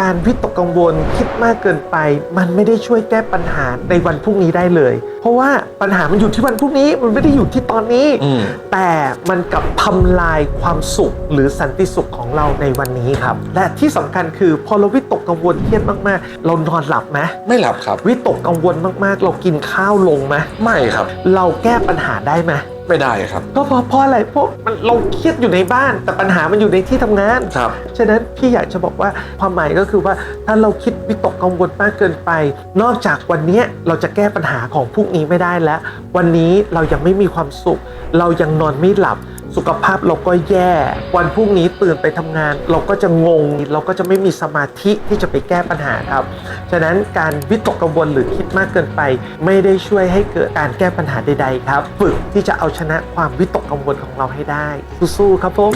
การวิตกกังวลคิดมากเกินไป มันไม่ได้ช่วยแก้ปัญหาในวันพรุ่งนี้ได้เลย เพราะว่าปัญหามันอยู่ที่วันพรุ่งนี้มันไม่ได้อยู่ที่ตอนนี้อืมแต่มันกลับทำลายความสุขหรือสันติสุขของเราในวันนี้ครับ และที่สำคัญคือพอเราวิตกกังวลเครียดมากๆ เรานอนหลับไหมไม่หลับครับ วิตกกังวลมากๆ เรากินข้าวลงไหมไม่ครับ เราแก้ปัญหาได้ไหม ไม่ได้ครับ ก็เพราะเพราะอะไรเพราะมันเราเครียดอยู่ในบ้าน แต่ปัญหามันอยู่ในที่ทำงาน ครับ ฉะนั้นพี่อยากจะบอกว่าความหมายก็คือว่าถ้าเราคิดวิตกกังวลมากเกินไป นอกจากวันนี้เราจะแก้ปัญหาของพรุ่งนี้ไม่ได้แล้ว วันนี้เรายังไม่มีความสุข เรายังนอนไม่หลับ สุขภาพเราก็แย่ วันพรุ่งนี้ตื่นไปทำงาน เราก็จะงง เราก็จะไม่มีสมาธิที่จะไปแก้ปัญหาครับ ฉะนั้นการวิตกกังวลหรือคิดมากเกินไป ไม่ได้ช่วยให้เกิดการแก้ปัญหาใดๆครับ ฝึกที่จะเอาชนะความวิตกกังวลของเราให้ได้ สู้ๆครับผม